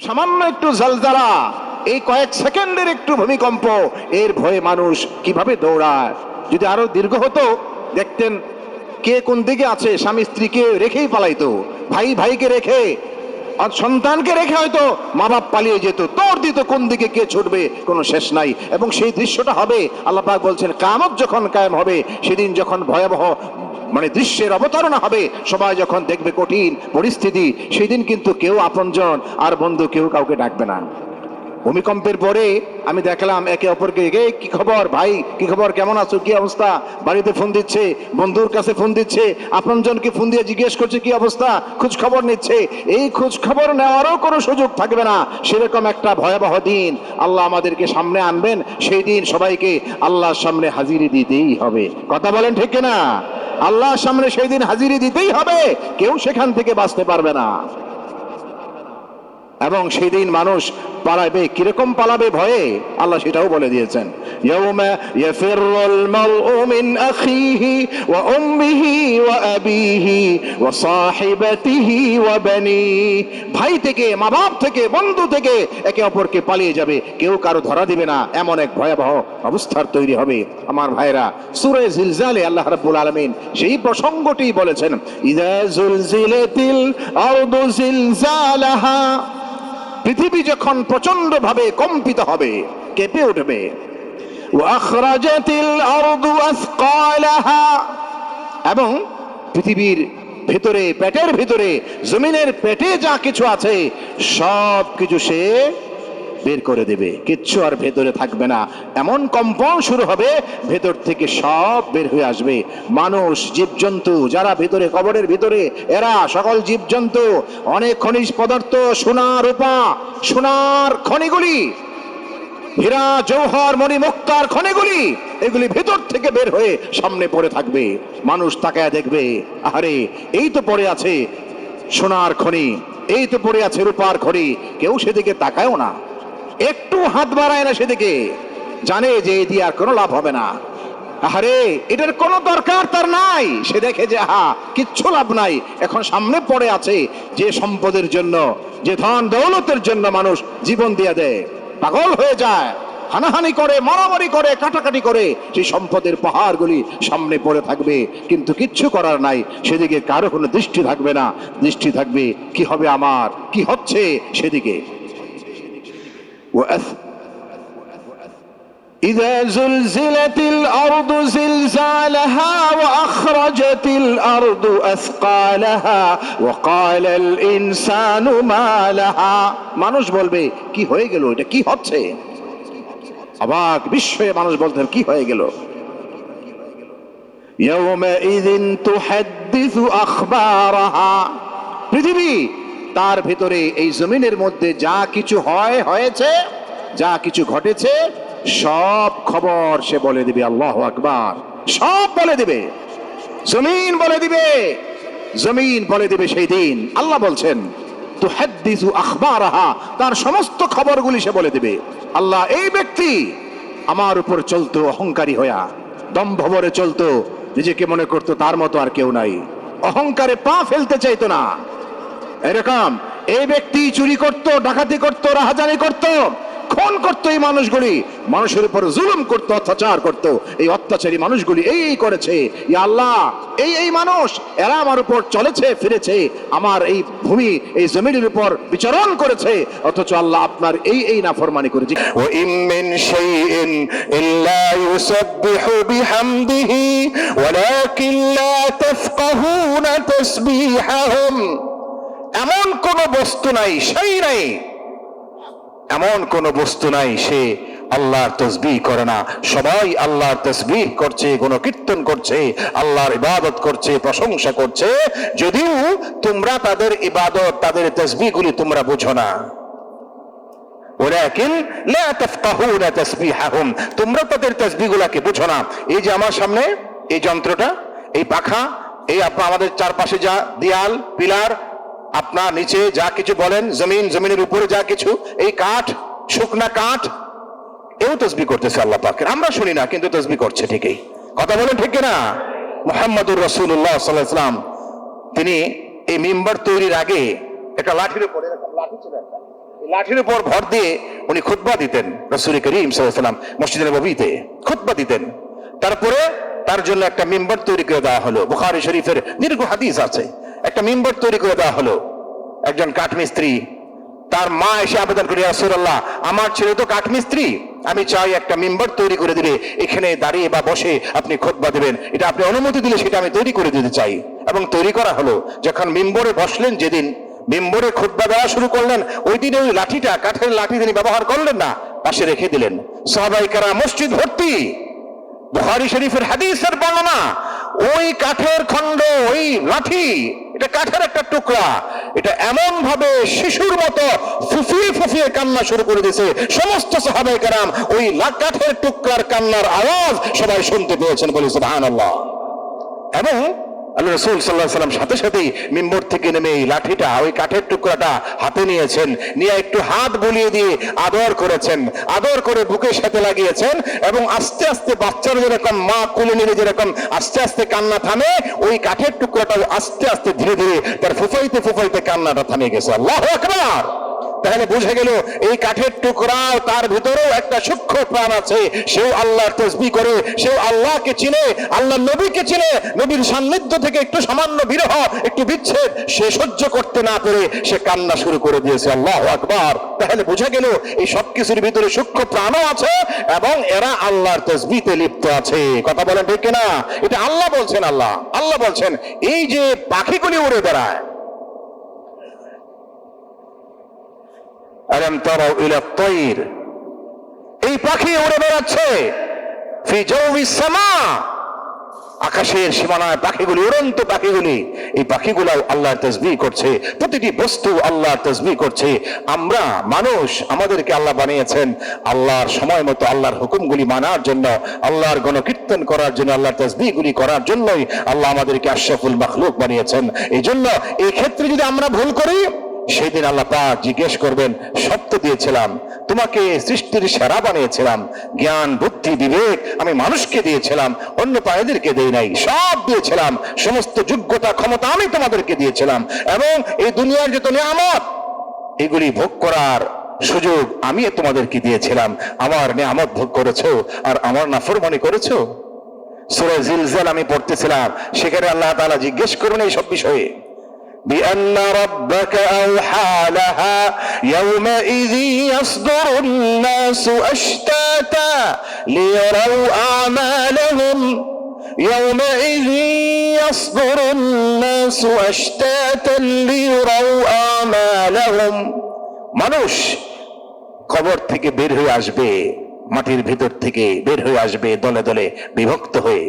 সামান্য একটু জালজালা এই কয়েক সেকেন্ডের একটু ভূমিকম্প, এর ভয়ে মানুষ কীভাবে দৌড়ায়? যদি আরও দীর্ঘ হতো, দেখতেন কে কোন দিকে আছে, স্বামী স্ত্রীকে রেখেই পালাইতো, ভাই ভাইকে রেখে আর সন্তানকে রেখে হয়তো মা বাপ পালিয়ে যেত। তোর দিত কোন দিকে কে ছুটবে, কোনো শেষ নাই। এবং সেই দৃশ্যটা হবে, আল্লাহ পাক বলছেন কামত যখন কায়েম হবে, সেদিন যখন ভয়াবহ মানে দৃশ্যের অবতারণা হবে, সবাই যখন দেখবে কঠিন পরিস্থিতি, সেদিন কিন্তু কেউ আপনজন আর বন্ধু কেউ কাউকে ডাকবে না। ভূমিকম্পের পরে আমি দেখলাম একে অপরকে "এ, কি খবর ভাই? কি খবর? কেমন আছো? কি অবস্থা? বাড়িতে ফোন দিচ্ছে বন্ধুর কাছে ফোন দিচ্ছে আপনজনকে ফোন দিয়ে জিজ্ঞেস করছে কি অবস্থা? খোঁজ খবর নিচ্ছে। এই খোঁজ খবর নেওয়ারও কোনো সুযোগ থাকবে না। সেরকম একটা ভয়াবহ দিন আল্লাহ আমাদেরকে সামনে আনবেন। সেই দিন সবাইকে আল্লাহর সামনে হাজিরি দিতেই হবে। কথা বলেন ঠিক না আল্লাহর সামনে সেই দিন হাজিরি দিতেই হবে। কেউ সেখান থেকে বাঁচতে পারবে না। এবং সেই দিন মানুষ পালাবে, কীরকম পালাবে ভয়ে? আল্লাহ সেটাও বলে দিয়েছেন। ভাই থেকে, মা বাপ থেকে, বন্ধু থেকে একে অপরকে পালিয়ে যাবে। কেউ কারও ধরা দিবে না, এমন এক ভয়াবহ অবস্থার তৈরি হবে। আমার ভাইরা সূরা জিলজালে আল্লাহ রাব্বুল আলামিন সেই প্রসঙ্গটি বলেছেন জিলজালাহা। পৃথিবী যখন প্রচণ্ড ভাবে কম্পিত হবে, কেঁপে উঠবে। এবং পৃথিবীর ভেতরে, পেটের ভিতরে, জমিনের পেটে যা কিছু আছে সব কিছু সে বের করে দেবে। কিচ্ছু আর ভেতরে থাকবে না। এমন কম্পন শুরু হবে, ভেতর থেকে সব বের হয়ে আসবে। মানুষ, জীবজন্তু, যারা ভিতরে, কবরের ভিতরে, এরা সকল জীবজন্তু। অনেক খনিজ পদার্থ সোনা রূপা, সোনার খনিগুলি। হীরা, জৌহর মণি মুক্তার খনিগুলি, এগুলি ভেতর থেকে বের হয়ে সামনে পড়ে থাকবে। মানুষ তাকায় দেখবে আরে এই তো পড়ে আছে সোনার খনি, এই তো পড়ে আছে রূপার খনি। কেউ সেদিকে তাকায়ও না। একটু হাত বাড়ায় না সেদিকে। জানে যে এই দিয়ে আর কোনো লাভ হবে না। আরে এটার কোনো দরকার তার নাই। সে দেখে যে হা কিচ্ছু লাভ নাই। এখন সামনে পড়ে আছে যে সম্পদের জন্য, যে ধন দৌলতের জন্য মানুষ জীবন দিয়ে দেয়। পাগল হয়ে যায়। হানাহানি করে, মারামারি করে, কাটাকাটি করে সেই সম্পদের পাহাড়গুলি সামনে পড়ে থাকবে। কিন্তু কিচ্ছু করার নাই। সেদিকে কারও কোনো দৃষ্টি থাকবে না। দৃষ্টি থাকবে, কি হবে আমার? কি হচ্ছে? সেদিকে। وأث إذا زلزلت الأرض زلزالها وأخرجت الأرض أثقالها وقال الإنسان ما لها মানুষ বলবে কি হয়ে গেল এটা কি হচ্ছে অবাক বিস্ময়ে মানুষ বলতে কি হয়ে গেল يومئذ تحدث أخبارها পৃথিবী তার ভিতরে এই জমিনের মধ্যে যা কিছু হয়, হয়েছে, যা কিছু ঘটেছে, সব খবর সে বলে দিবে, আল্লাহ আকবার। সব বলে দিবে। জমিন বলে দিবে। জমিন বলে দিবে সেই দিন। আল্লাহ বলছেন তো হাদ্দিসু আখবারাহা। তার সমস্ত খবরগুলি সে বলে দিবে। আল্লাহ এই ব্যক্তি আমার উপর চলতো অহংকারী হইয়া দম্ভ ভরে চলতো, নিজেকে মনে করতো তার মতো আর কেউ নাই। অহংকারে পা ফেলতে চাইতো না। এরকম, এই ব্যক্তি চুরি করত, ডাকাতি করত, রাহাজানি করত, খুন করত এই মানুষগুলি, মানুষের উপর জুলুম করত, অত্যাচার করত। এই অত্যাচারী মানুষগুলি এই করেছে আল্লাহ, এই এই মানুষ, এরা আমার উপর চলেছে, ফিরেছে, আমার এই ভূমি, এই জমিনের উপর বিচরণ করেছে, অথচ আল্লাহ আপনার এই এই না ফরমানি করেছে। ও ইমিন শাইইন ইল্লা ইউসাব্বিহু বিহামদিহি, ওয়ালাকিন লা তাফকাহুনা তাসবিহাহুম। এমন কোন বস্তু নাই, সেই নাই। এমন কোন বস্তু নাই, সে আল্লাহর তসবিহ করে না। সবাই আল্লাহর তসবিহ করছে, গুণকীর্তন করছে, আল্লাহর ইবাদত করছে, প্রশংসা করছে। যদিও তোমরা তাদের ইবাদত, তাদের তসবিহগুলি তোমরা বুঝো না। তোমরা তাদের তাসবিহগুলোকে বুঝো না। এই যে আমার সামনে, এই যন্ত্রটা, এই পাখা, এই আমাদের চারপাশে যা দেয়াল, পিলার আপনার নিচে যা কিছু বলেন, জমিন, জমিনের উপরে যা কিছু, এই কাঠ, শুকনা কাঠ, এও তসবি করতেছে আল্লাহ পাকের। আমরা শুনি না, কিন্তু তসবি করছে ঠিকই। কথা বলেন ঠিক না মোহাম্মদুর রসুল্লাহ সাল্লাম, তিনি এই মেম্বার তৈরির আগে একটা লাঠির উপরে, লাঠি ছিল লাঠির উপর ভর দিয়ে উনি খুতবা দিতেন রসুল করিম সাল্লাম মসজিদ নবীতে খুতবা দিতেন। তারপরে তার জন্য একটা মেম্বার তৈরি করে দেওয়া হলো। বুখারি শরীফের দীর্ঘ হাদিস আছে। একটা মেম্বার তৈরি করে দেওয়া হলো। একজন কাঠমিস্ত্রি, তার মা এসে আবেদন করি রাসূলুল্লাহ, আমার ছেলে তো কাঠমিস্ত্রি। আমি চাই একটা মেম্বার তৈরি করে দিলে এখানে দাঁড়িয়ে বা বসে আপনি খোদবা দেবেন। এটা আপনি অনুমতি দিলে সেটা আমি তৈরি করে দিতে চাই। এবং তৈরি করা হলো। যখন মেম্বরে বসলেন, যেদিন মেম্বরে খোদবা দেওয়া শুরু করলেন, ওই দিনে ওই লাঠিটা, কাঠের লাঠি তিনি ব্যবহার করলেন না, পাশে রেখে দিলেন। সাহাবাইকারা মসজিদ ভর্তি। বুখারী শরীফের হাদিসের বর্ণনা, ওই কাঠের খণ্ড, ওই লাঠি এটা কাঠের একটা টুকরা। এটা এমন ভাবে শিশুর মতো ফুফিয়ে ফুফিয়ে কান্না শুরু করে দিয়েছে। সমস্ত সাহাবাই কারাম ওই কাঠের টুকরার কান্নার আওয়াজ সবাই শুনতে পেয়েছেন বলে সুবহানাল্লাহ। এবং আল্লাহ রসুল সাল্লাহ সাল্লাম সাথে সাথেই মেম্বর থেকে নেমে এই লাঠিটা, ওই কাঠের টুকরাটা হাতে নিয়েছেন। নিয়ে একটু হাত বুলিয়ে দিয়ে আদর করেছেন। আদর করে বুকের সাথে লাগিয়েছেন এবং আস্তে আস্তে বাচ্চারা যেরকম মা কোলে নিলে যেরকম আস্তে আস্তে কান্না থামে, ওই কাঠের টুকরাটাও আস্তে আস্তে ধীরে ধীরে তার ফুফাইতে ফুফাইতে কান্নাটা থামে গেছে। আল্লাহ আকবার! তাহলে বুঝে গেল, এই কাঠের টুকরাও তার ভিতরেও একটা সূক্ষ্ম প্রাণ আছে। সেও আল্লাহর তসবি করে, সেও আল্লাহকে চিনে আল্লাহ নবীকে চিনে, নবীর সান্নিধ্য থেকে একটু সামান্য বিরহ, একটু বিচ্ছেদ, সে সহ্য করতে না পেরে সে কান্না শুরু করে দিয়েছে। আল্লাহ আকবার। তাহলে বুঝে গেল, এই সব কিছুর ভিতরে সূক্ষ্ম প্রাণও আছে এবং এরা আল্লাহর তসবিতে লিপ্ত আছে। কথা বলেন ঠিক কিনা? এটা আল্লাহ বলছেন, আল্লাহ। আল্লাহ বলছেন, এই যে পাখিগুলি উড়ে বেড়ায় এই পাখি উড়ে বেড়াচ্ছে। আকাশের সীমানায় পাখিগুলি, উড়ন্ত পাখিগুলি, এই পাখিগুলো আল্লাহর তসবি করছে। প্রতিটি বস্তু আল্লাহর তসবি করছে। আমরা মানুষ, আমাদেরকে আল্লাহ বানিয়েছেন। আল্লাহর সময় মতো আল্লাহর হুকুমগুলি মানার জন্য, আল্লাহর গণকীর্তন করার জন্য, আল্লাহর তসবিগুলি করার জন্যই আল্লাহ আমাদেরকে আশরাফুল মাখলুক বানিয়েছেন। এই জন্য এই ক্ষেত্রে যদি আমরা ভুল করি সেদিন আল্লাহ পাক জিজ্ঞেস করবেন সত্য দিয়েছিলাম, তোমাকে সৃষ্টির সেরা বানিয়েছিলাম, জ্ঞান, বুদ্ধি, বিবেক আমি মানুষকে দিয়েছিলাম, অন্য প্রাণীদেরকে দেই নাই, সব দিয়েছিলাম, সমস্ত যোগ্যতা, ক্ষমতা আমি তোমাদেরকে দিয়েছিলাম এবং এই দুনিয়ার যত নিয়ামত, এগুলি ভোগ করার সুযোগ আমি তোমাদেরকে দিয়েছিলাম। আমার নিয়ামত ভোগ করেছ আর আমার নাফরমানি করেছ? সুরে জিলজাল আমি পড়তেছিলাম, সেখানে আল্লাহ তাআলা জিজ্ঞেস করবেন এই সব বিষয়ে। بأن ربك أوحى لها يومئذ يصدر الناس أشتاتا ليروا أعمالهم يومئذ يصدر الناس أشتاتا ليروا أعمالهم মানুষ কবর থেকে বের হয়ে আসবে মাটির ভিতর থেকে বের হয়ে আসবে দলে দলে বিভক্ত হয়ে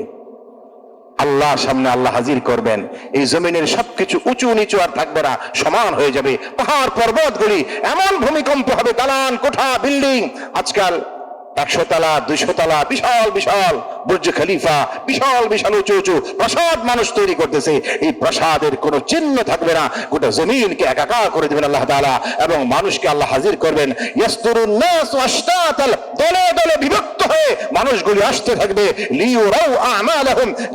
আল্লাহ সামনে আল্লাহ হাজির করবেন। এই জমিনের সবকিছু উঁচু নিচু আর থাকবে না, সমান হয়ে যাবে। পাহাড় পর্বতগুলি এমন ভূমিকম্প হবে, দালান, কোঠা, বিল্ডিং। আজকাল একশো তালা, দুইশো তালা, বিশাল বিশাল বুর্জ খলিফা, বিশাল বিশাল উঁচু উঁচু প্রাসাদ মানুষ তৈরি করতেছে। এই প্রাসাদের কোনো চিহ্ন থাকবে না। গোটা জমিনকে একাকার করে দেবেন আল্লাহ তাআলা এবং মানুষকে আল্লাহ হাজির করবেন। দলে দলে বিভক্ত হয়ে মানুষগুলি আসতে থাকবে।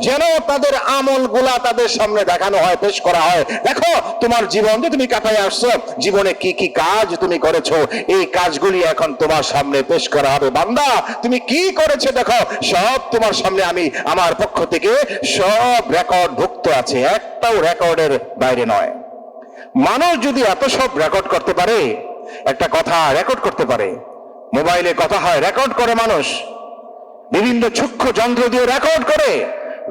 যেন তাদের আমলগুলা তাদের সামনে দেখানো হয়, পেশ করা হয়। দেখো, তোমার জীবন যে তুমি কাটায় আসছো। জীবনে কি কি কাজ তুমি করেছ? এই কাজগুলি এখন তোমার সামনে পেশ করা হবে। বান্দা, তুমি কি করেছে দেখো? সব তোমার সামনে আমি, আমার পক্ষ থেকে সব রেকর্ড ভুক্ত আছে, একটাও রেকর্ডের বাইরে নয়। মানুষ যদি এত সব রেকর্ড করতে পারে, একটা কথা রেকর্ড করতে পারে, মোবাইলে কথা হয় রেকর্ড করে মানুষ। বিভিন্ন সূক্ষ্ম যন্ত্র দিয়ে রেকর্ড করে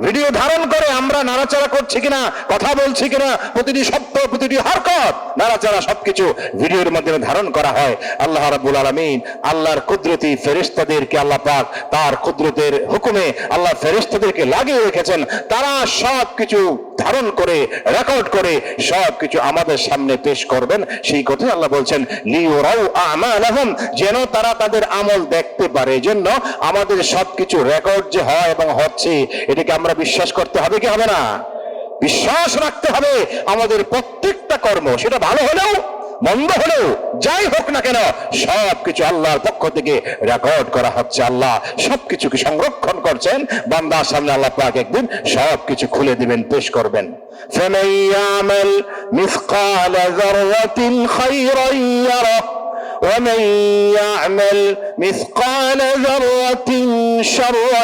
ভিডিও ধারণ করে আমরা নাড়াচাড়া করছি কিনা, কথা বলছি কিনা, প্রতিটি শব্দ, প্রতিটি হরকত নাড়াচাড়া সবকিছু ভিডিওর মাধ্যমে ধারণ করা হয়। আল্লাহ রাব্বুল আলামিন আল্লাহর কুদরতি ফেরেশতাদেরকে আল্লাহ পাক তার কুদরতের হুকুমে আল্লাহ ফেরেশতাদেরকে লাগিয়ে রেখেছেন। তারা সব কিছু ধারণ করে রেকর্ড করে সব কিছু আমাদের সামনে পেশ করবেন। সেই কথাই আল্লাহ বলছেন যেন তারা তাদের আমল দেখতে পারে। এজন্য আমাদের সবকিছু রেকর্ড যে হয় এবং হচ্ছে, এটাকে আমরা বিশ্বাস করতে হবে কি হবে না বিশ্বাস রাখতে হবে আমাদের প্রত্যেকটা কর্ম সেটা ভালো হলেও মন্দ হলেও যাই হোক না কেন সবকিছু আল্লাহর পক্ষ থেকে রেকর্ড করা হচ্ছে আল্লাহ সবকিছুকে সংরক্ষণ করছেন বান্দার সামনে আল্লাহ পাক একদিন সবকিছু খুলে দিবেন পেশ করবেন فمن يعمل مثقال ذرة خيرا يره ومن يعمل مثقال ذرة شرا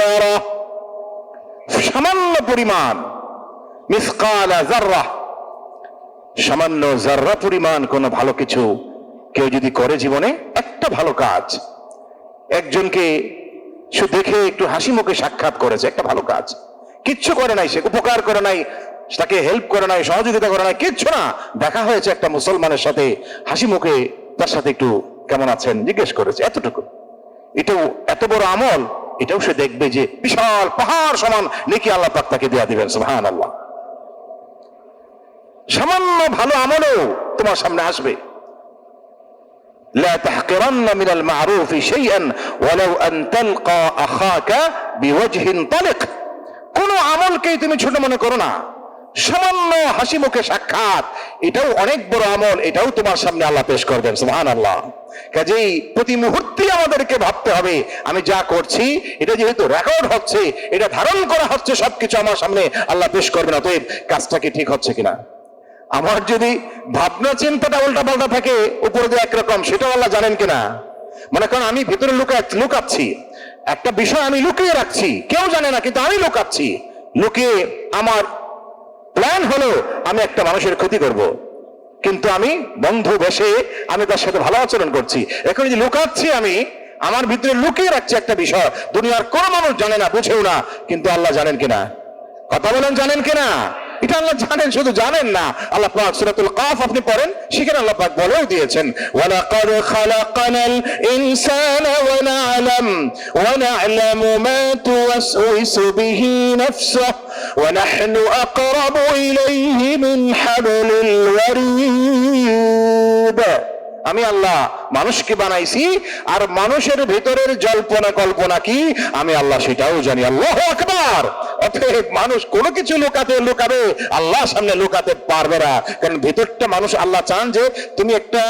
يره সামান্য পরিমাণ, মিসকালা জাররা সামান্য জাররা পরিমাণ কোনো ভালো কিছু কেউ যদি করে জীবনে, একটা ভালো কাজ, একজনকে সে দেখে একটু হাসি মুখে সাক্ষাৎ করেছে, একটা ভালো কাজ। কিচ্ছু করে নাই, সে উপকার করে নাই, তাকে হেল্প করে নাই, সহযোগিতা করে নাই, কিচ্ছু না। দেখা হয়েছে একটা মুসলমানের সাথে, হাসি মুখে তার সাথে একটু কেমন আছেন, জিজ্ঞেস করেছে, এতটুকু। এটাও এত বড় আমল এটাও সে দেখবে যে বিশাল পাহাড় সমান নেকি আল্লাহ পাক তাকে দেয়া দিবেন সুবহান আল্লাহ সামান্য ভালো আমলও তোমার সামনে আসবে لا تحقرن من المعروف شيئا ولو أن تلقى أخاك بوجه طلق কোন আমলকেই তুমি ছোট মনে করো না সামান্য হাসি মুখে সাক্ষাৎ এটাও অনেক বড় আমল এটাও তোমার সামনে আল্লাহ পেশ করবেন সুবহান আল্লাহ কাজেই প্রতি মুহূর্তে আমাদেরকে ভাবতে হবে, আমি যা করছি, এটা যেহেতু রেকর্ড হচ্ছে, এটা ধারণ করা হচ্ছে, সবকিছু আমার সামনে আল্লাহ পেশ করবেন, অতএব কাজটা কি ঠিক হচ্ছে কিনা আমার যদি ভাবনা চিন্তাটা উল্টা পাল্টা থাকে, উপরে যে একরকম, সেটাও আল্লাহ জানেন কিনা মনে করেন আমি ভিতরে লুকা লুকাচ্ছি, একটা বিষয় আমি লুকিয়ে রাখছি, কেউ জানে না, কিন্তু আমি লুকাচ্ছি, লুকিয়ে আমার প্ল্যান হলো, আমি একটা মানুষের ক্ষতি করব। কিন্তু আমি বন্ধু বসে আমি তার সাথে ভালো আচরণ করছি। এখন যে লুকাচ্ছি আমি, আমার ভিতরে লুকিয়ে রাখছি একটা বিষয়, দুনিয়ার কোনো মানুষ জানে না, বুঝেও না, কিন্তু আল্লাহ জানেন কিনা? কথা বলেন জানেন কিনা? এটা আল্লাহ জানেন, শুধু জানেন না। আল্লাহ পাক সূরাতুল কাফ আপনি পড়েন, সেখানে আল্লাহ পাক বলেও দিয়েছেন, ওয়ালাকাদ খালাকানাল ইনসানা ওয়া না'লাম, ওয়া না'লামু মা তুওয়াসউইসু বিহি নাফসুহু, ওয়া নাহনু আকরাবু ইলাইহি মিন হাবলিল ওয়ারিদ। আমি আল্লাহ মানুষকে বানাইছি, আর মানুষের ভেতরের জল্পনা কল্পনা কি? আমি আল্লাহ সেটাও জানি। আল্লাহ আকবার! অতএব মানুষ কোনো কিছু লুকাতে লুকাবে আল্লাহ সামনে লুকাতে পারবে না। কারণ ভেতরটা মানুষ আল্লাহ চান যে, তুমি একটা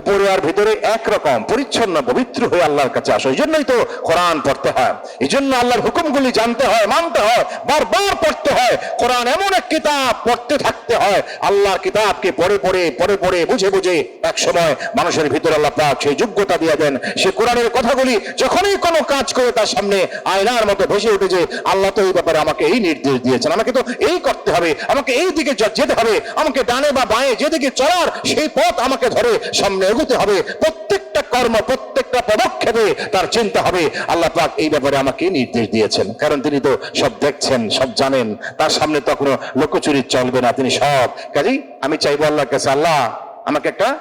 উপরে আর ভিতরে একরকম, পরিচ্ছন্ন, পবিত্র হয়ে আল্লাহর কাছে আসো। এই জন্যই তো কোরআন পড়তে হয়। এই জন্য আল্লাহর হুকুমগুলি জানতে হয়, মানতে হয়, বারবার পড়তে হয়। কোরআন এমন এক কিতাব পড়তে থাকতে হয়, আল্লাহর কিতাবকে পড়ে পড়ে পড়ে পড়ে, বুঝে বুঝে এক সময় মানুষের ভিতরে আল্লাহ পাক সেই যোগ্যতা দিয়ে দেন। সে কোরআনের কথাগুলি যখনই কোনো কাজ করে তার সামনে আয়নার মতো ভেসে উঠেছে আল্লাহ তো এই ব্যাপারে আমাকে এই নির্দেশ দিয়েছেন। আমাকে তো এই করতে হবে, আমাকে এই দিকে যেতে হবে, আমাকে ডানে বা বাঁয়ে যেদিকে চলার সেই পথ আমাকে ধরে সামনে এগোতে হবে। প্রত্যেকটা কর্ম, প্রত্যেকটা পদক্ষেপে তার চিন্তা হবে। আল্লাহ পাক এই ব্যাপারে আমাকে নির্দেশ দিয়েছেন। কারণ তিনি তো সব দেখছেন, সব জানেন। তার সামনে তো কোনো লক্ষ্যচুরি চলবে না। তিনি সব। কাজেই আমি চাইব আল্লাহর কাছে, আল্লাহ, আমাকে একটা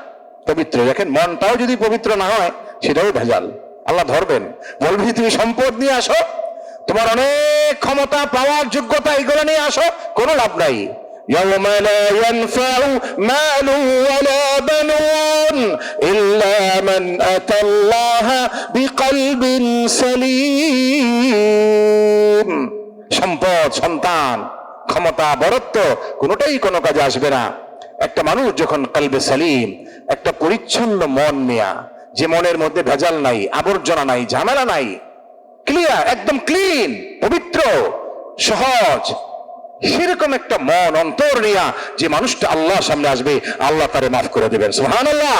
পবিত্র, দেখেন মনটাও যদি পবিত্র না হয়, সেটাও ভেজাল। আল্লাহ ধরবেন। বলবি তুমি সম্পদ নিয়ে আসো। তোমার অনেক ক্ষমতা, পাওয়ার, যোগ্যতা, এগুলো নিয়ে আসো। কোনো লাভ নাই। يوم لا ينفع مال ولا بنون إلا من أتى الله بقلب سليم সম্পদ সন্তান ক্ষমতা বরত্ব কোনোটাই কোনো কাজে আসবে না একটা মানুষ যখন কালবে সালিম একটা পরিচ্ছন্ন মন নেয়া যে মনের মধ্যে ভেজাল নাই আবর্জনা নাই ঝামেলা নাই ক্লিয়ার একদম ক্লিন পবিত্র সহজ সেরকম একটা মন, অন্তর নিয়া যে মানুষটা আল্লাহর সামনে আসবে, আল্লাহ তারে মাফ করে দেবেন। সোহান আল্লাহ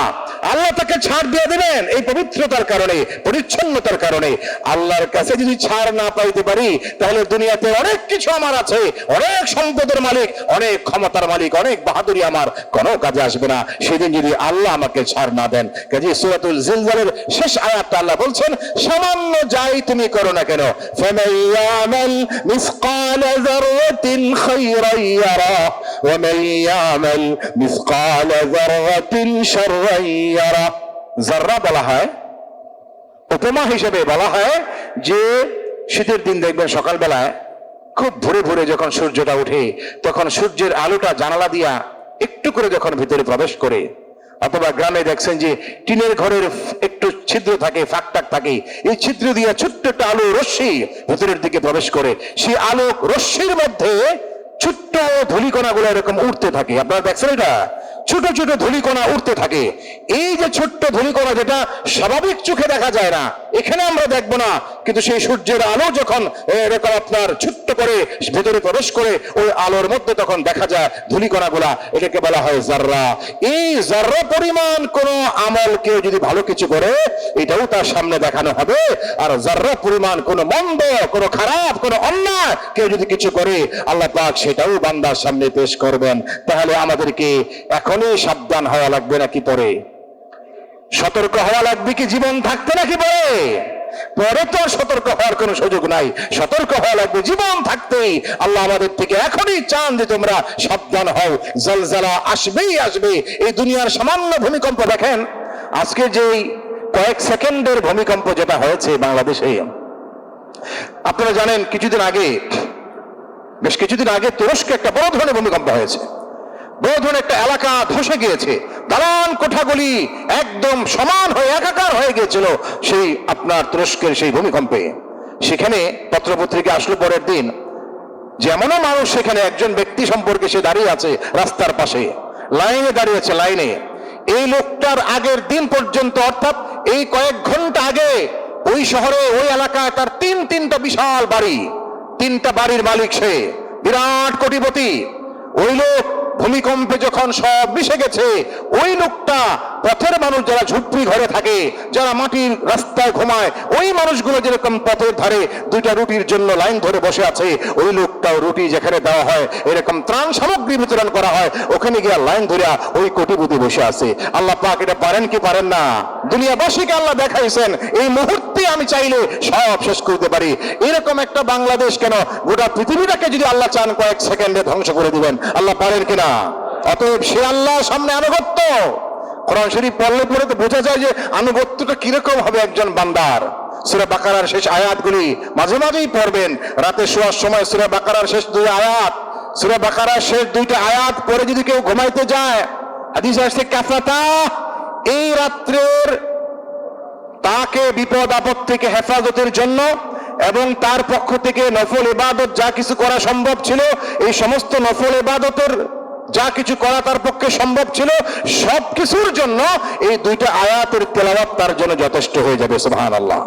আল্লাহ তাকে ছাড় দিয়ে দেবেন এই পবিত্রতার কারণে, পরিচ্ছন্নতার কারণে। আল্লাহর কাছে যদি ছাড় না পাইতে পারি, তাহলে দুনিয়াতে অনেক কিছু আমার আছে। অনেক সম্পদের মালিক, অনেক ক্ষমতার মালিক, অনেক বাহাদুরি আমার। কোনো কাজে আসবে না। সেদিন যদি আল্লাহ আমাকে ছাড় না দেন কাজে সুরাতুল জিলজালের শেষ আয়াতটা আল্লাহ বলছেন, সামান্য যাই তুমি করো না কেন। ফামাইয়ামাল মিসকাল যাররাতিন خَيْرًا يَرَهُ وَمَن يَعْمَلْ مِثْقَالَ ذَرَّةٍ شَرًّا يَرَهُ জাররা বলা হয় উপমা হিসেবে বলা হয় যে শীতের দিন দেখবেন সকালবেলায় খুব ভোরে ভোরে যখন সূর্যটা ওঠে তখন সূর্যের আলোটা জানালা দিয়া একটু করে যখন ভিতরে প্রবেশ করে অথবা গ্রামে দেখছেন যে টিনের ঘরের একটু ছিদ্র থাকে, ফাঁকটাক থাকে। এই ছিদ্র দিয়ে ছোট্ট একটা আলো রশ্মি ভেতরের দিকে প্রবেশ করে। সেই আলোক রশ্মির মধ্যে ছোট্ট ধুলিকণাগুলো এরকম উঠতে থাকে। আপনারা দেখছেন এটা? ছোট ছোট ধূলিকণা উঠতে থাকে। এই যে ছোট্ট ধূলিকণা যেটা স্বাভাবিক চোখে দেখা যায় না, এখানে আমরা দেখব না। কিন্তু সেই সূর্যের আলো যখন এরকম আপনার ছোট্ট করে ভেতরে প্রবেশ করে, ওই আলোর মধ্যে তখন দেখা যায় ধূলিকণা গুলা এটাকে বলা হয় জাররা। এই জাররা পরিমাণ কোন আমল কেউ যদি ভালো কিছু করে, এটাও তার সামনে দেখানো হবে। আর জাররা পরিমাণ কোন মন্দ, কোন খারাপ, কোন অন্যায় কেউ যদি কিছু করে, আল্লাহ পাক সেটাও বান্দার সামনে পেশ করবেন। তাহলে আমাদেরকে এখনই সাবধান হওয়া লাগবে নাকি পরে? সতর্ক হওয়া লাগবে কি জীবন থাকতে নাকি পরে? পরে তো সতর্ক হওয়ার কোনো সুযোগ নাই। সতর্ক হওয়া লাগবে জীবন থাকতেই। আল্লাহ আমাদের থেকে এখনই চান যে তোমরা সাবধান হও। জলজালা আসবেই আসবে। এই দুনিয়ার সামান্য ভূমিকম্প দেখেন, আজকে যেই কয়েক সেকেন্ডের ভূমিকম্প যেটা হয়েছে বাংলাদেশে। আপনারা জানেন, কিছুদিন আগে, বেশ কিছুদিন আগে তুরস্কে একটা বড় ধরনের ভূমিকম্প হয়েছে। বড় একটা এলাকা ধসে গিয়েছে। দালান কোঠাগুলি একদম সমান হয়ে, একাকার হয়ে গিয়েছিল সেই আপনার তুরস্কের সেই ভূমিকম্পে। সেখানে পত্রপত্রিকা আসলো পরের দিন যেমনও মানুষ সেখানে একজন ব্যক্তি সম্পর্কে সে দাঁড়িয়ে আছে রাস্তার পাশে। লাইনে দাঁড়িয়ে আছে লাইনে। এই লোকটার আগের দিন পর্যন্ত, অর্থাৎ এই কয়েক ঘণ্টা আগে, ওই শহরে, ওই এলাকায় তার তিন, তিনটা বিশাল বাড়ি, তিনটা বাড়ির মালিক সে, বিরাট কোটিপতি। ওই লোক ভূমিকম্পে যখন সব মিশে গেছে, ওই লোকটা পথের মানুষ যারা ঝুপড়ি ঘরে থাকে, যারা মাটির রাস্তায় ঘুমায়, ওই মানুষগুলো যেরকম পথের ধারে দুইটা রুটির জন্য লাইন ধরে বসে আছে, ওই লোকটাও রুটি যেখানে দেওয়া হয়, এরকম ত্রাণ সামগ্রী বিতরণ করা হয়, ওখানে গিয়ে লাইন ধরে ওই কোটিপতি বসে আছে। আল্লাহ পাক এটা পারেন কি পারেন না? দুনিয়াবাসীকে আল্লাহ দেখাইছেন, এই মুহূর্তে আমি চাইলে সব শেষ করতে পারি। এরকম একটা বাংলাদেশ কেন গোটা পৃথিবীটাকে যদি আল্লাহ চান কয়েক সেকেন্ডে ধ্বংস করে দিবেন? আল্লাহ পারেন কিনা? অতএব সে আল্লাহ সামনে আনুগত্য। কোরআন শরীফ পড়লে পরে তো বোঝা যায় যে আনুগত্যটা কীরকম হবে একজন বান্দার। সুরা বাকারার শেষ আয়াতগুলি মাঝে মাঝেই পড়বেন। রাতে শোয়ার সময় সুরা বাকারার শেষ দুই আয়াত। সুরা বাকারার শেষ দুইটা আয়াত পরে যদি কেউ ঘুমাইতে যায়, হাদিস আসছে কাফাতা এই রাত্রের তাকে বিপদ আপদ থেকে হেফাজতের জন্য এবং তার পক্ষ থেকে নফল ইবাদত যা কিছু করা সম্ভব ছিল, এই সমস্ত নফল ইবাদতের যা কিছু করা তার পক্ষে সম্ভব ছিল সব কিছুর জন্য এই দুইটা আয়াতের তেলাওয়াত তার জন্য যথেষ্ট হয়ে যাবে, সুবহানাল্লাহ।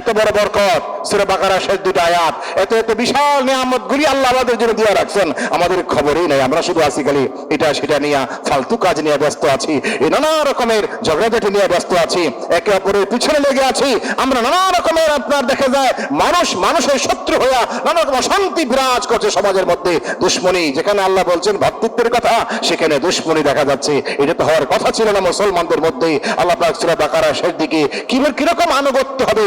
এত বড় বরকত, সুরে বাকারা শেষ দুটো আয়াত। এত এত বিশাল নিয়ামত গুলি আল্লাহ আমাদের জন্য দিয়ে রাখছেন। আমাদের খবরই নেই, আমরা শুধু আছি খালি এটা সেটা নিয়ে, ফালতু কাজ নিয়ে ব্যস্ত আছি। এই নানা রকমের ঝগড়াঝাটি নিয়ে ব্যস্ত আছি। একে অপরের পিছনে লেগে আছি। আমরা নানা রকমের আপনার দেখা যায়, মানুষ মানুষের শত্রু হইয়া নানা রকম অশান্তি বিরাজ করছে সমাজের মধ্যে। দুশ্মনী, যেখানে আল্লাহ বলছেন, ভ্রাতৃত্বের কথা, সেখানে দুশ্মনী দেখা যাচ্ছে। এটা তো হওয়ার কথা ছিল না মুসলমানদের মধ্যে। আল্লাহ পাক সূরা বাকারা শেষ দিকে কীরকম আনুগত্য হবে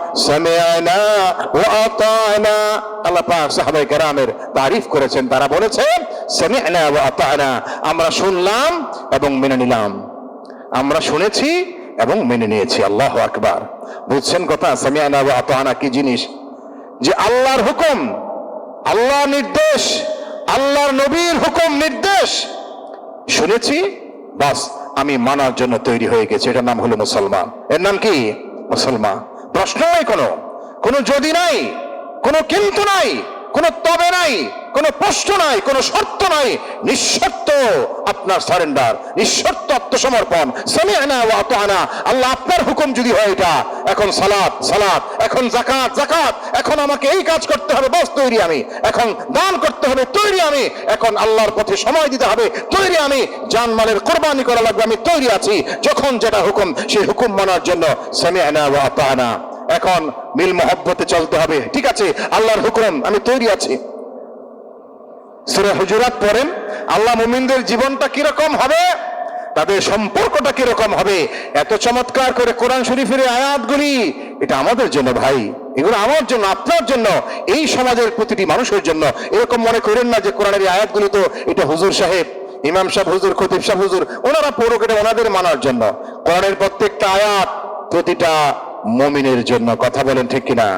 সামিআনা ওয়া পাক সাহাবায়ে কেরামের তারিফ করেছেন। তারা বলেছেন সামিআনা আমরা শুনলাম এবং মেনে নিলাম। আমরা শুনেছি এবং মেনে নিয়েছি। আল্লাহ আকবার। বুঝছেন কথা? সামিআনা ওয়া আতানা কি জিনিস? যে আল্লাহর হুকুম আল্লাহ নির্দেশ, আল্লাহর নবীর হুকুম নির্দেশ। শুনেছি, বাস, আমি মানার জন্য তৈরি হয়ে গেছি। এটার নাম হলো মুসলমান। এর নাম কি? মুসলমান। প্রশ্ন নাই কোনো কোনো যদি নাই কোনো কিন্তু নাই কোনো তবে নাই, কোনো প্রশ্ন নাই, কোনো শর্ত নাই। নিঃশর্ত আপনার সারেন্ডার, নিঃশর্ত আত্মসমর্পণ। সামিআনা ওয়া আতানা আল্লাহ আপনার হুকুম যদি হয় এটা, এখন সালাত সালাত, এখন জাকাত জাকাত এখন আমাকে এই কাজ করতে হবে, বস তৈরি আমি। এখন দান করতে হবে, তৈরি আমি। এখন আল্লাহর পথে সময় দিতে হবে, তৈরি আমি। জানমালের কোরবানি করা লাগবে, আমি তৈরি আছি। যখন যেটা হুকুম, সেই হুকুম মানার জন্য সামিআনা ওয়া আতানা এখন মিল মহব্বতে চলতে হবে। ঠিক আছে? আল্লাহর হুকুম, আমি তৈরি আছি। সুরে হুজুরাত পড়েন, আল্লাহ মুমিনদের জীবনটা কীরকম হবে? তাদের সম্পর্কটা কীরকম হবে? এত চমৎকার করে কোরআন শরীফের আয়াতগুলি, এটা আমাদের জন্য ভাই। এগুলো আমার জন্য, আপনার জন্য, এই সমাজের প্রতিটি মানুষের জন্য। এরকম মনে করেন না যে কোরআনের আয়াতগুলি তো এটা হুজুর সাহেব, ইমাম সাহেব হুজুর, খতিব সাহেব হুজুর, ওনারা পড়ুক এটা ওনাদের মানার জন্য। কোরআনের প্রত্যেকটা আয়াত, প্রতিটা মমিনের জন্য কথা বলেন ঠিক কিনা?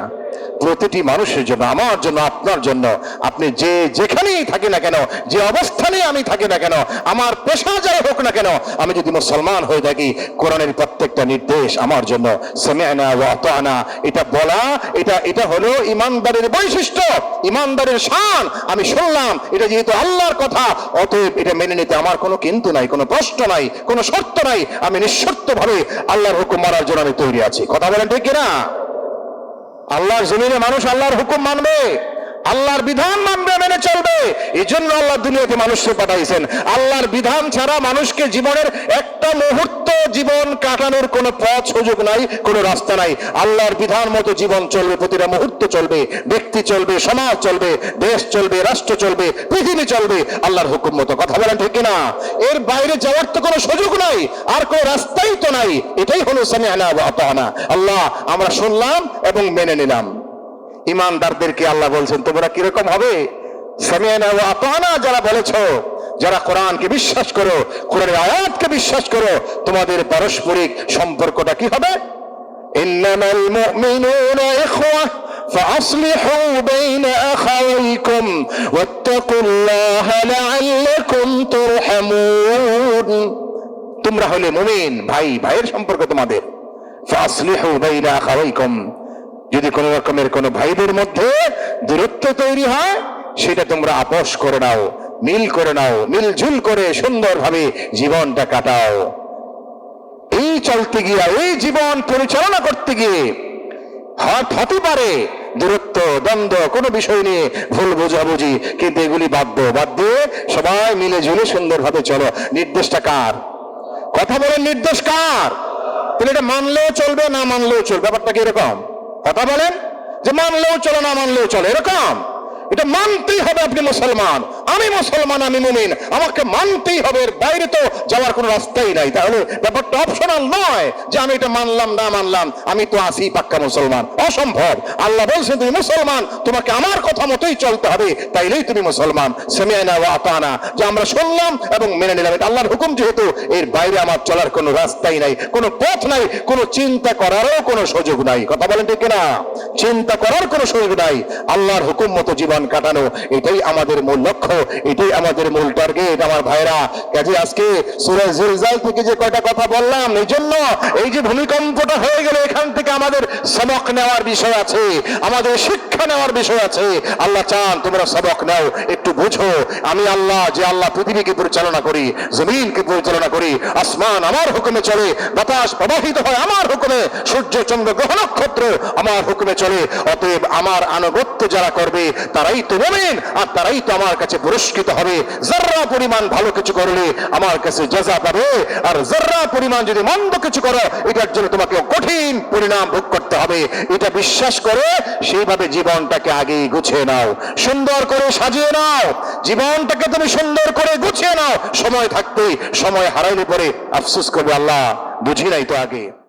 প্রতিটি মানুষের জন্য, আমার জন্য, আপনার জন্য, আপনি যে যেখানেই থাকি না কেন, যে অবস্থানে আমি থাকি না কেন, আমার পেশা যাই হোক না কেন, আমি যদি মুসলমান হয়ে থাকি, কোরআনের প্রত্যেকটা নির্দেশ আমার জন্য। আনা এটা বলা, এটা এটা হলো ইমানদারের বৈশিষ্ট্য, ইমানদারের শান। আমি শুনলাম, এটা যেহেতু আল্লাহর কথা, অতএব এটা মেনে নিতে আমার কোনো কিন্তু নাই, কোনো প্রশ্ন নাই, কোনো শর্ত নাই। আমি নিঃশর্ত ভাবে আল্লাহর হুকুম মারার জন্য আমি তৈরি আছি। কথা বলেন ঠিক কিনা? আল্লাহর জমিনে মানুষ আল্লাহর হুকুম মানবে। আল্লাহর বিধান মানবে, মেনে চলবে। এই জন্য আল্লাহ দুনিয়াতে মানুষকে পাঠাইছেন। আল্লাহর বিধান ছাড়া মানুষকে জীবনের একটা মুহূর্ত জীবন কাটানোর কোনো পথ সুযোগ নাই, কোনো রাস্তা নাই। আল্লাহর বিধান মতো জীবন চলবে, প্রতিটা মুহূর্ত চলবে। ব্যক্তি চলবে, সমাজ চলবে, দেশ চলবে, রাষ্ট্র চলবে, পৃথিবী চলবে। আল্লাহর হুকুম মতো কথা বলেন ঠিক না এর বাইরে যাওয়ার তো কোনো সুযোগ নাই, আর কোনো রাস্তাই তো নাই। এটাই হলো ওয়া আতানা আল্লাহ, আমরা শুনলাম এবং মেনে নিলাম। ইমানদারদেরকে আল্লাহ বলছেন তোমরা কিরকম হবে সামিআনা ওয়া আতানা যারা বলেছো যারা কোরআনকে বিশ্বাস করো কোরআনের আয়াতকে বিশ্বাস করো তোমাদের পারস্পরিক সম্পর্কটা কি হবে ইন্নামাল মুমিনুনা ইখওয়া فأصلحوا بين أخويكم واتقوا الله لعلكم ترحمون তোমরা হলে মুমিন ভাই ভাইয়ের সম্পর্ক তোমাদের ফাসলিহু বাইনা আখাওয়াইকুম যদি কোনো রকমের কোনো ভাইদের মধ্যে দূরত্ব তৈরি হয়, সেটা তোমরা আপোষ করে নাও, মিল করে নাও, মিলঝুল করে সুন্দরভাবে জীবনটা কাটাও। এই চলতে গিয়া, এই জীবন পরিচালনা করতে গিয়ে হট হতে পারে দূরত্ব, দ্বন্দ্ব, কোনো বিষয় নিয়ে ভুল বোঝাবুঝি, কিন্তু এগুলি বাধ্য বাদ দিয়ে সবাই মিলে ঝুলে সুন্দরভাবে চলো। নির্দেশটা কার? কথা বলেন নির্দেশ কার? তাহলে এটা মানলেও চলবে, না মানলেও চলবে? ব্যাপারটা কি এরকম? কথা বলেন যে মানলেও চলে না মানলেও চলে এরকম। এটা মানতেই হবে আপনি মুসলমান। আমি মুসলমান, আমি মুমিন। আমাকে মানতেই হবে, এর বাইরে তো যাওয়ার কোনো রাস্তাই নাই। তাহলে ব্যাপারটা অপশনাল নয় যে আমি এটা মানলাম, না মানলাম। আমি তো আসি পাক্কা মুসলমান। অসম্ভব। আল্লাহ বলছেন, তুমি মুসলমান, তোমাকে আমার কথা মতোই চলতে হবে। তাইলেই তুমি মুসলমান। সেমিয়ানা ও আতানা। যে আমরা শুনলাম এবং মেনে নিলাম। এটা আল্লাহর হুকুম যেহেতু, এর বাইরে আমার চলার কোনো রাস্তাই নাই, কোনো পথ নাই, কোনো চিন্তা করারও কোনো সুযোগ নাই। কথা বলেন ঠিক না চিন্তা করার কোনো সুযোগ নাই। আল্লাহর হুকুম মতো জীবন কাটানো, এটাই আমাদের মূল লক্ষ্য। এটাই আমাদের মূল টার্গেট আমার ভাইরা কাজে আজকে সুরে জিলজাল থেকে যে কয়টা কথা বললাম, এই জন্য এই যে ভূমিকম্পটা হয়ে গেলে, এখান থেকে আমাদের সবক নেওয়ার বিষয় আছে, আমাদের শিক্ষা নেওয়ার বিষয় আছে। আল্লাহ চান তোমরা সবক নাও, একটু বুঝো। আমি আল্লাহ, যে আল্লাহ পৃথিবীকে পরিচালনা করি, জমিনকে পরিচালনা করি, আসমান আমার হুকুমে চলে, বাতাস প্রবাহিত হয় আমার হুকুমে, সূর্য, চন্দ্র, গ্রহ, নক্ষত্র আমার হুকুমে চলে। অতএব আমার আনুগত্য যারা করবে, তারাই তো মোমেন, আর তারাই তো আমার কাছে পুরস্কৃত হবে। জাররা পরিমাণ ভালো কিছু করলে আমার কাছে জাজা পাবে। আর জাররা পরিমাণ যদি মন্দ কিছু করো, এটার জন্য তোমাকে কঠিন পরিণাম ভোগ করতে হবে। এটা বিশ্বাস করে সেইভাবে জীবনটাকে আগে গুছিয়ে নাও। সুন্দর করে সাজিয়ে নাও। জীবনটাকে তুমি সুন্দর করে গুছিয়ে নাও। সময় থাকতেই সময় হারাইলে পরে আফসোস করবে আল্লাহ। বুঝি নাই তো আগে?